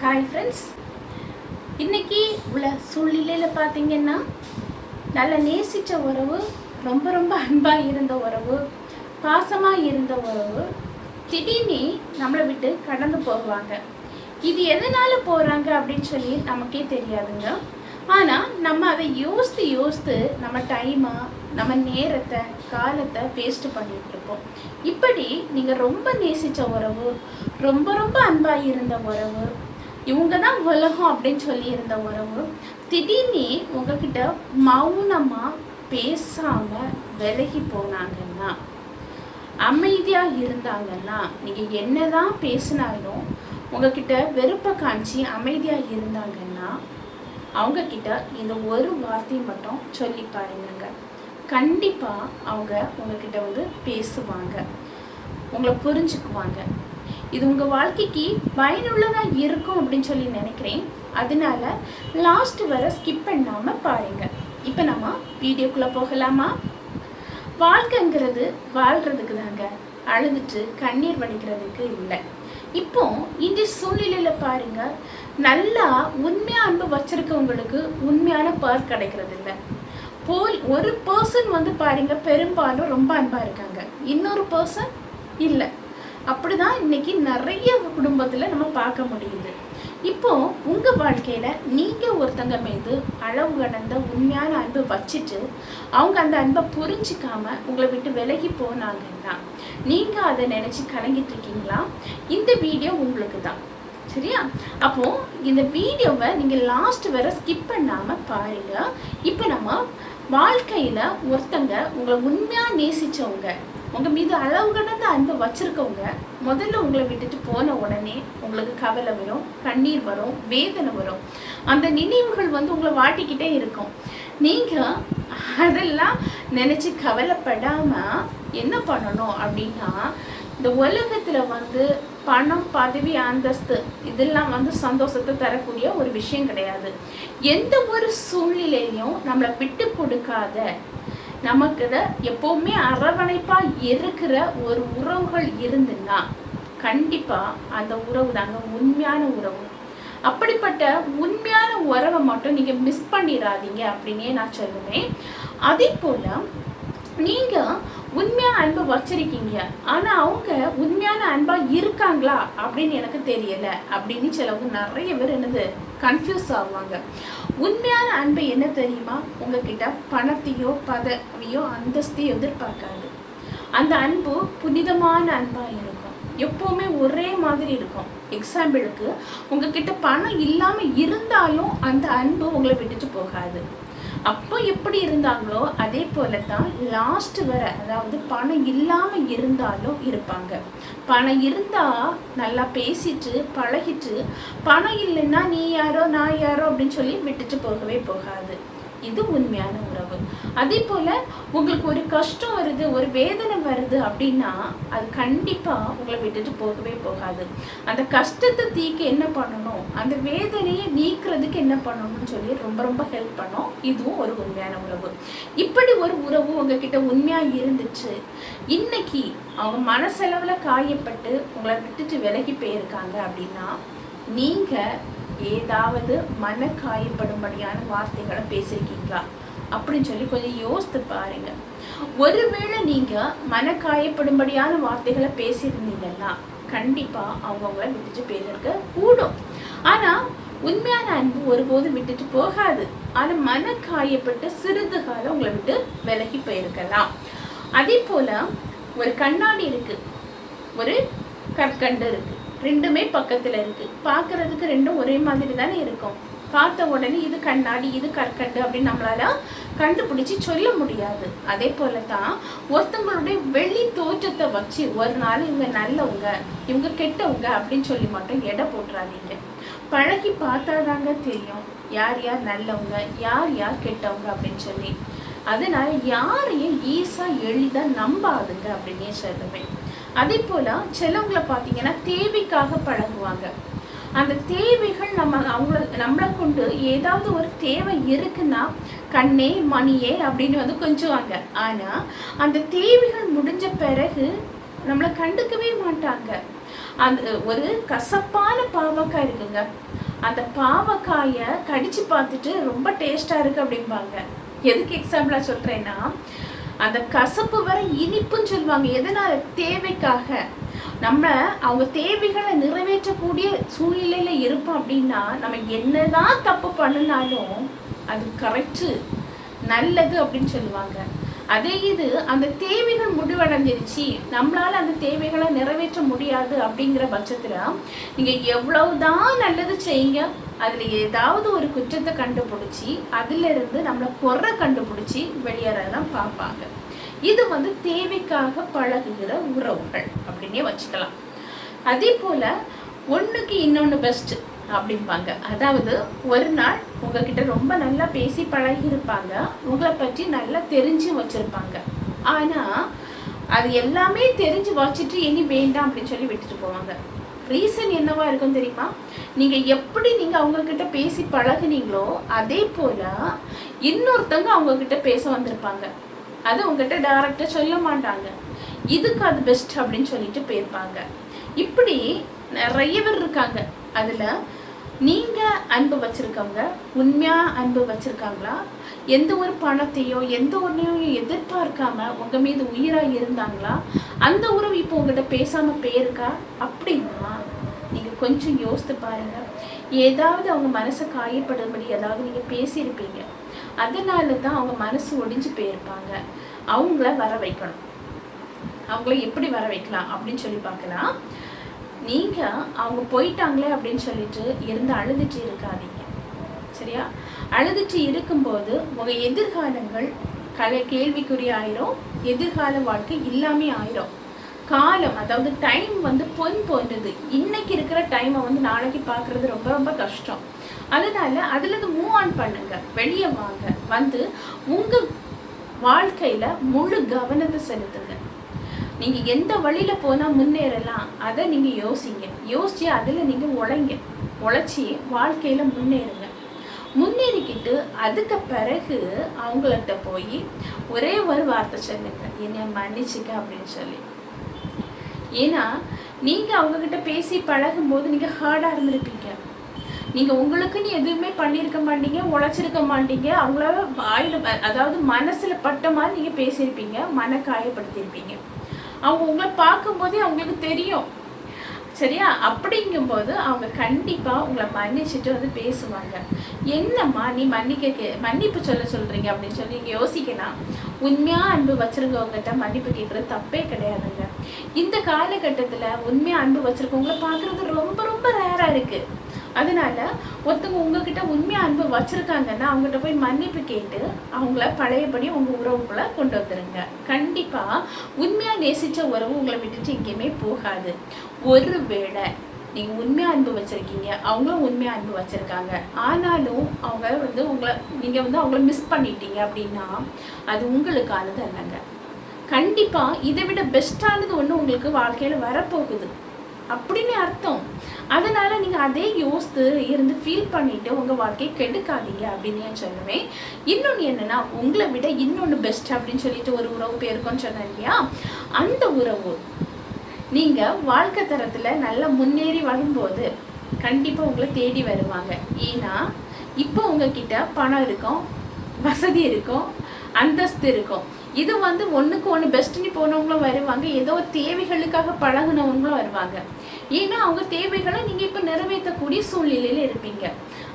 Hi friends இன்னைக்கு உள்ள சூழ்நிலையில் பார்த்தீங்கன்னா நல்ல நேசித்த உறவு ரொம்ப ரொம்ப அன்பாக இருந்த உறவு பாசமாக இருந்த உறவு திடீர்னு நம்மளை விட்டு கடந்து போவாங்க இது எதனால் போகிறாங்க அப்படின்னு சொல்லி நமக்கே தெரியாதுங்க. ஆனால் நம்ம அதை யோசித்து யோசித்து நம்ம டைமாக நம்ம நேரத்தை காலத்தை வேஸ்ட் பண்ணிகிட்ருப்போம் இப்படி நீங்கள் ரொம்ப நேசித்த உறவு ரொம்ப ரொம்ப அன்பாக இருந்த உறவு இவங்க தான் உலகம் அப்படின்னு சொல்லி இருந்த உறவு. திடீர்னு உங்ககிட்ட மௌனமாக பேசாமல் விலகி போனாங்கன்னா அமைதியாக இருந்தாங்கன்னா நீங்கள் என்னதான் பேசினாலும் உங்ககிட்ட வெறுப்பை காமிச்சு அமைதியாக இருந்தாங்கன்னா அவங்க கிட்ட இந்த ஒரு வார்த்தையை மட்டும் சொல்லி பாருங்க. கண்டிப்பாக அவங்க உங்ககிட்ட வந்து பேசுவாங்க. உங்களை புரிஞ்சுக்குவாங்க. இது உங்கள் வாழ்க்கைக்கு பயனுள்ளதாக இருக்கும் அப்படின்னு சொல்லி நினைக்கிறேன். அதனால லாஸ்ட் வர ஸ்கிப் பண்ணாமல் பாருங்க. இப்போ நம்ம வீடியோக்குள்ளே போகலாமா? வாழ்க்கைங்கிறது வாழ்கிறதுக்கு தாங்க. அழுதுட்டு கண்ணீர் வடிக்கிறதுக்கு இல்லை. இப்போ இந்த சூழ்நிலையில் பாருங்க. நல்லா உண்மையாக அன்பு வச்சிருக்கவங்களுக்கு உண்மையான பர்ஸ் கிடைக்கிறது இல்லை. போல் ஒரு பர்சன் வந்து பாருங்க பெரும்பாலும் ரொம்ப அன்பாக இருக்காங்க. இன்னொரு பர்சன் இல்லை. அப்படிதான் இன்னைக்கு நிறைய குடும்பத்தில் நம்ம பார்க்க முடியுது. இப்போ உங்க வாழ்க்கையில நீங்க ஒருத்தங்க மீது அளவு கடந்த உண்மையான அன்பு வச்சுட்டு அவங்க அந்த அன்பை புரிஞ்சிக்காம உங்களை விட்டு விலகி போனாங்கன்னா நீங்க அதை நினைச்சு கலங்கிட்டு இருக்கீங்களா? இந்த வீடியோ உங்களுக்கு தான் சரியா? அப்போ இந்த வீடியோவை நீங்க லாஸ்ட் வரை ஸ்கிப் பண்ணாம பாருங்க. இப்போ நம்ம வாழ்க்கையில ஒருத்தங்க உங்களை உண்மையா நேசிச்சவங்க உங்கள் மீது அளவு கடந்த அன்பு வச்சிருக்கவங்க முதல்ல உங்களை விட்டுட்டு போன உடனே உங்களுக்கு கவலை வரும் கண்ணீர் வரும் வேதனை வரும். அந்த நினைவுகள் வந்து உங்களை வாட்டிக்கிட்டே இருக்கும். நீங்கள் அதெல்லாம் நினச்சி கவலைப்படாமல் என்ன பண்ணணும் அப்படின்னா இந்த உலகத்தில் வந்து பணம் பதவி அந்தஸ்து இதெல்லாம் வந்து சந்தோஷத்தை தரக்கூடிய ஒரு விஷயம் கிடையாது. எந்த ஒரு சூழ்நிலையும் நம்மளை விட்டு கொடுக்காத நமக்கு எப்பவுமே அரவணைப்பா இருக்கிற ஒரு உறவுகள் இருந்துன்னா கண்டிப்பா அந்த உறவு தாங்க உண்மையான உறவு. அப்படிப்பட்ட உண்மையான உறவை மட்டும் நீங்க மிஸ் பண்ணிடாதீங்க அப்படின்னே நான் சொல்லுவேன். அதே போல நீங்க உண்மையா அன்பை வச்சிருக்கீங்க. ஆனா அவங்க உண்மை அன்பாக இருக்காங்களா அப்படின்னு எனக்கு தெரியல. அப்படின்னு சிலவங்க நிறைய பேர் என்னது கன்ஃபியூஸ் ஆகுவாங்க உண்மையான அன்பை என்ன தெரியுமா? உங்ககிட்ட பணத்தையோ பதவியோ அந்தஸ்தையோ எதிர்பார்க்காது. அந்த அன்பு புனிதமான அன்பாக இருக்கும். எப்போவுமே ஒரே மாதிரி இருக்கும். எக்ஸாம்பிளுக்கு உங்ககிட்ட பணம் இல்லாமல் இருந்தாலும் அந்த அன்பு உங்களை விட்டுட்டு போகாது. அப்போ எப்படி இருந்தாங்களோ அதே போல தான் லாஸ்ட் வர அதாவது பணம் இல்லாம இருந்தாலும் இருப்பாங்க. பணம் இருந்தா நல்லா பேசிட்டு பழகிட்டு பணம் இல்லைன்னா நீ யாரோ நான் யாரோ அப்படின்னு சொல்லி விட்டுட்டு போகவே போகாது. இது உண்மையான உறவு. அதே போல உங்களுக்கு ஒரு கஷ்டம் வருது ஒரு வேதனை வருது அப்படின்னா அது கண்டிப்பா உங்களை விட்டுட்டு போகவே போகாது. அந்த கஷ்டத்தை தீக்க என்ன பண்ணணும்? அந்த வேதனையை நீக்கிறதுக்கு என்ன பண்ணணும்னு சொல்லி ரொம்ப ரொம்ப ஹெல்ப் பண்ணும். இதுவும் ஒரு உண்மையான உறவு. இப்படி ஒரு உறவு உங்ககிட்ட உண்மையா இருந்துச்சு. இன்னைக்கு அவங்க மனசளவுல காயப்பட்டு உங்களை விட்டுட்டு விலகி போயிருக்காங்க அப்படின்னா நீங்கள் ஏதாவது மன காயப்படும்படியான வார்த்தைகளை பேசியிருக்கீங்களா? அப்படின்னு சொல்லி கொஞ்சம் யோசித்து பாருங்க. ஒருவேளை நீங்க மன காயப்படும்படியான வார்த்தைகளை பேசியிருந்தீங்கன்னா கண்டிப்பா அவங்கவுங்கள விட்டுட்டு போயிருக்க கூடும். ஆனா உண்மையான அன்பு ஒருபோதும் விட்டுட்டு போகாது. ஆனா மன காயப்பட்டு சிறிது காலம் உங்களை விட்டு விலகி போயிருக்கலாம். அதே போல ஒரு கண்ணாடி இருக்கு. ஒரு கற்கண்டு இருக்கு. ரெண்டுமே பக்கத்துல இருக்கு. பாக்குறதுக்கு ரெண்டும் ஒரே மாதிரி தானே இருக்கும். பார்த்த உடனே இது கண்ணாடி இது கற்கண்டு அப்படின்னு நம்மளால கண்டுபிடிச்சு சொல்ல முடியாது. அதே போல தான் ஒருத்தங்களுடைய வெளி தோற்றத்தை வச்சு ஒரு நாள் இவங்க நல்லவங்க இவங்க கெட்டவங்க அப்படின்னு சொல்லி மட்டும் எடை போட்டுறாதீங்க. பழகி பார்த்தாதாங்க தெரியும் யார் யார் நல்லவங்க யார் யார் கெட்டவங்க அப்படின்னு சொல்லி. அதனால யாரையும் ஈஸியாக எளிதா நம்பாதுங்க அப்படின்னே சொல்லுவேன் அதே போல சிலவங்களை பார்த்தீங்கன்னா தேவை தேவைக்காக பழகுவாங்க. அந்த தேவைகள் நம்ம அவங்கள நம்மளை கொண்டு ஏதாவது ஒரு தேவை இருக்குன்னா கண்ணே மணியே அப்படின்னு வந்து கொஞ்சுவாங்க. ஆனால் அந்த தேவைகள் முடிஞ்ச பிறகு நம்மளை கண்டுக்கவே மாட்டாங்க. அந்த ஒரு கசப்பான பாவக்காய் இருக்குங்க. அந்த பாவக்காயை கடிச்சு பார்த்துட்டு ரொம்ப டேஸ்டாக இருக்குது அப்படிம்பாங்க. எதுக்கு எக்ஸாம்பிளாக சொல்கிறேன்னா அந்த கசப்பு வர இனிப்புன்னு சொல்லுவாங்க. எதனால? தேவைக்காக. நம்ம அவங்க தேவைகளை நிறைவேற்றக்கூடிய சூழ்நிலையில இருப்போம் அப்படின்னா நம்ம என்னதான் தப்பு பண்ணினாலும் அது கரெக்டு நல்லது அப்படின்னு சொல்லுவாங்க. அதே இது அந்த தேவைகள் முடிவடைஞ்சிருச்சு. நம்மளால அந்த தேவைகளை நிறைவேற்ற முடியாது அப்படிங்கிற பட்சத்துல நீங்க எவ்வளவுதான் நல்லது செய்யுங்க அதுல ஏதாவது ஒரு குற்றத்தை கண்டுபிடிச்சி அதுல இருந்து நம்மளை குறை கண்டுபிடிச்சி வெளியேறதான் பார்ப்பாங்க. இது வந்து தேவைக்காக பழகுகிற உறவுகள் அப்படின்னே வச்சுக்கலாம். அதே போல ஒன்றுக்கு இன்னொன்று பெஸ்ட்டு அப்படிம்பாங்க. அதாவது ஒரு நாள் உங்ககிட்ட ரொம்ப நல்லா பேசி பழகியிருப்பாங்க. உங்களை பற்றி நல்லா தெரிஞ்சு வச்சுருப்பாங்க. ஆனால் அது எல்லாமே தெரிஞ்சு வச்சுட்டு இனி வேண்டாம் அப்படின்னு சொல்லி விட்டுட்டு போவாங்க. ரீசன் என்னவா இருக்கும் தெரியுமா? நீங்க எப்படி நீங்க அவங்கக்கிட்ட பேசி பழகுனீங்களோ அதே போல இன்னொருத்தவங்க அவங்க கிட்ட பேச வந்திருப்பாங்க. அது உங்ககிட்ட டைரக்டா சொல்ல மாட்டாங்க. இதுக்கு அது பெஸ்ட் அப்படின்னு சொல்லிட்டு போயிருப்பாங்க. இப்படி நிறைய பேர் இருக்காங்க. அதுல நீங்க அன்பு வச்சிருக்கவங்க உண்மையா அன்பு வச்சிருக்காங்களா? எந்த ஒரு பணத்தையோ எந்த ஒன்றையும் எதிர்பார்க்காம உங்க மீது உயிரா இருந்தாங்களா? அந்த உறவு இப்போ உங்ககிட்ட பேசாம போயிருக்கா? அப்படின்னா நீங்க கொஞ்சம் யோசித்து பாருங்க. ஏதாவது அவங்க மனசை காயப்படும்படி ஏதாவது நீங்க பேசியிருப்பீங்க. அதனால தான் அவங்க மனசு ஒடிஞ்சு போயிருப்பாங்க. அவங்கள வர வைக்கணும். அவங்கள எப்படி வர வைக்கலாம் அப்படின்னு சொல்லி பார்க்கலாம். நீங்கள் அவங்க போயிட்டாங்களே அப்படின்னு சொல்லிட்டு இருந்து அழுதுட்டு இருக்காதீங்க. சரியா? அழுதுட்டு இருக்கும்போது உங்கள் எதிர்காலங்கள் கலை கேள்விக்குறி ஆயிரும் எதிர்கால வாழ்க்கை இல்லாமே ஆயிரும். காலம் அதாவது டைம் வந்து பொன் போன்றது. இன்னைக்கு இருக்கிற டைமை வந்து நாளைக்கு பார்க்கறது ரொம்ப ரொம்ப கஷ்டம். அதனால அதுலேருந்து மூவ் ஆன் பண்ணுங்க. வெளியே வாங்க. வந்து உங்கள் வாழ்க்கையில் முழு கவனத்தை செலுத்துங்க. நீங்க எந்த வழியில போனா முன்னேறலாம் அதை நீங்க யோசிங்க. யோசிச்சு அதுல நீங்க உழைங்க. உழைச்சி வாழ்க்கையில முன்னேறுங்க. முன்னேறிக்கிட்டு அதுக்கு பிறகு அவங்கள்ட்ட போய் ஒரே ஒரு வார்த்தை சொல்லுங்க. என்னை மன்னிச்சுக்க அப்படின்னு சொல்லி. ஏன்னா நீங்க அவங்க கிட்ட பேசி பழகும் போது நீங்க ஹார்டா இருந்திருப்பீங்க. நீங்க உங்களுக்குன்னு எதுவுமே பண்ணியிருக்க மாட்டீங்க உழைச்சிருக்க மாட்டீங்க. அவங்களால வாயில அதாவது மனசுல பட்ட மாதிரி நீங்க பேசியிருப்பீங்க மன காயப்படுத்தியிருப்பீங்க. அவங்க உங்களை பார்க்கும்போதே அவங்களுக்கு தெரியும். சரியா? அப்படிங்கும்போது அவங்க கண்டிப்பா உங்களை மன்னிச்சுட்டு வந்து பேசுவாங்க. என்னம்மா நீ மன்னிக்க கே- மன்னிப்பு சொல்ல சொல்றீங்க அப்படின்னு சொல்லி நீங்கள் யோசிக்கலாம் உண்மையா அன்பு வச்சுருக்கவங்ககிட்ட மன்னிப்பு கேட்கறது தப்பே கிடையாதுங்க. இந்த காலகட்டத்துல உண்மையா அன்பு வச்சிருக்கவங்கள பார்க்குறது ரொம்ப ரொம்ப ரேரா இருக்கு. அதனால ஒருத்தவங்க உங்ககிட்ட உண்மையா அன்பு வச்சிருக்காங்கன்னா அவங்ககிட்ட போய் மன்னிப்பு கேட்டு அவங்கள பழையபடி உங்க உறவுக்குள்ள கொண்டு வந்துருங்க. கண்டிப்பா உண்மையா நேசிச்ச உறவு உங்களை விட்டுட்டு எங்கேயுமே போகாது. ஒருவேளை நீங்கள் உண்மையாக அன்பு வச்சுருக்கீங்க அவங்களும் உண்மையாக அன்பு வச்சுருக்காங்க. ஆனாலும் அவங்க வந்து உங்களை நீங்கள் வந்து அவங்கள மிஸ் பண்ணிட்டீங்க அப்படின்னா அது உங்களுக்கானது அல்லங்க. கண்டிப்பாக இதை விட பெஸ்ட்டானது ஒன்று உங்களுக்கு வாழ்க்கையில் வரப்போகுது. அப்படின்னு அர்த்தம். அதனால நீங்கள் அதே யோசித்து இருந்து ஃபீல் பண்ணிட்டு உங்கள் வாழ்க்கையை கெடுக்காதீங்க அப்படின்னு நான் சொல்லுவேன். இன்னொன்று என்னன்னா உங்களை விட இன்னொன்று பெஸ்ட் அப்படின்னு சொல்லிட்டு ஒரு உறவு பேருக்குன்னு சொன்னேன் இல்லையா? அந்த உறவு நீங்கள் வாழ்க்கை தரத்தில் நல்லா முன்னேறி வரும்போது கண்டிப்பாக உங்களை தேடி வருவாங்க. ஏன்னா இப்போ உங்ககிட்ட பணம் இருக்கும் வசதி இருக்கும் அந்தஸ்து இருக்கும். இது வந்து ஒன்றுக்கு ஒன்று பெஸ்ட்னு போனவங்களும் வருவாங்க ஏதோ தேவைகளுக்காக பழகுனவங்களும் வருவாங்க. ஏன்னா அவங்க தேவைகளை நீங்கள் இப்போ நிறைவேற்றக்கூடிய சூழ்நிலையில் இருப்பீங்க.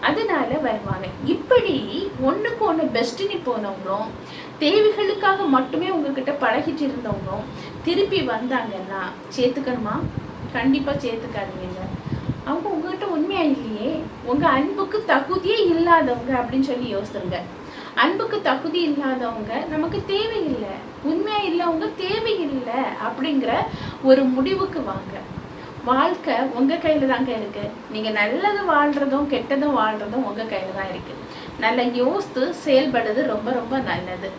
அதனால வருவாங்க. இப்படி ஒன்றுக்கு ஒன்று பெஸ்ட்னி போனவங்களும் தேவைகளுக்காக மட்டுமே உங்ககிட்ட பழகிட்டு இருந்தவங்களும் திருப்பி வந்தாங்கன்னா சேர்த்துக்கணுமா? கண்டிப்பாக சேர்த்துக்காதீங்க. அவங்க உங்ககிட்ட உண்மையா இல்லையே உங்கள் அன்புக்கு தகுதியே இல்லாதவங்க அப்படின்னு சொல்லி யோசித்துருங்க அன்புக்கு தகுதி இல்லாதவங்க நமக்கு தேவையில்லை உண்மையாக இல்லவங்க தேவையில்லை அப்படிங்கிற ஒரு முடிவுக்கு வாங்க. வாழ்க்கை உங்கள் கையில் தாங்க இருக்குது நீங்கள் நல்லது வாழ்கிறதும் கெட்டதும் வாழ்கிறதும் உங்கள் கையில் தான் இருக்குது நல்லா யோசித்து செயல்படுறது ரொம்ப ரொம்ப நல்லது.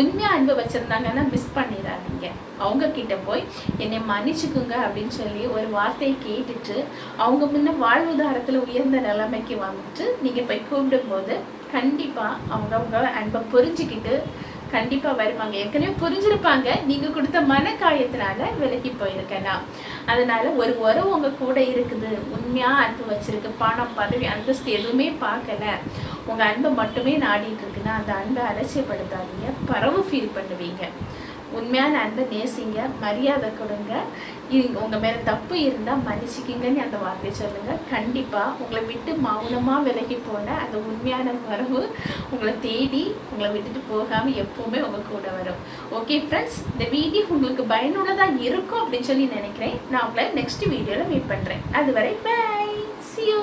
உண்மையாக அன்பு வச்சுருந்தாங்கன்னா மிஸ் பண்ணிடாதீங்க. அவங்கக்கிட்ட போய் என்னை மன்னிச்சுக்குங்க அப்படின்னு சொல்லி ஒரு வார்த்தையை கேட்டுட்டு அவங்க முன்ன வாழ்வுதாரத்தில் உயர்ந்த நிலைமைக்கு வந்துட்டு நீங்கள் போய் கூப்பிடும்போது கண்டிப்பாக அவங்கவுங்க அன்பை புரிஞ்சுக்கிட்டு கண்டிப்பாக வருவாங்க. ஏற்கனவே புரிஞ்சிருப்பாங்க. நீங்கள் கொடுத்த மன காயத்தினால விலகி போயிருக்கேன்னா அதனால ஒரு உறவு உங்க கூட இருக்குது. உண்மையாக அன்பு வச்சிருக்கு. பணம் பதவி அந்தஸ்து எதுவுமே பார்க்கல. உங்கள் அன்பை மட்டுமே நாடிட்டு இருக்குன்னா அந்த அன்பை அலட்சியப்படுத்தாதீங்க. பரவு ஃபீல் பண்ணுவீங்க. உண்மையான அன்பை நேசிங்க மரியாதை கொடுங்க. இது உங்கள் மேலே தப்பு இருந்தால் மன்னிச்சிக்கிங்கன்னு அந்த வார்த்தையை சொல்லுங்கள் கண்டிப்பாக உங்களை விட்டு மௌனமாக விலகி போன அந்த உண்மையான வரவு உங்களை தேடி உங்களை விட்டுட்டு போகாமல் எப்போவுமே உங்கள் கூட வரும். ஓகே ஃப்ரெண்ட்ஸ் இந்த வீடியோ உங்களுக்கு பயனுள்ளதாக இருக்கும் அப்படின்னு சொல்லி நினைக்கிறேன். நான் உங்களை நெக்ஸ்ட் வீடியோவில் மீட் பண்ணுறேன் அதுவரை பை சியூ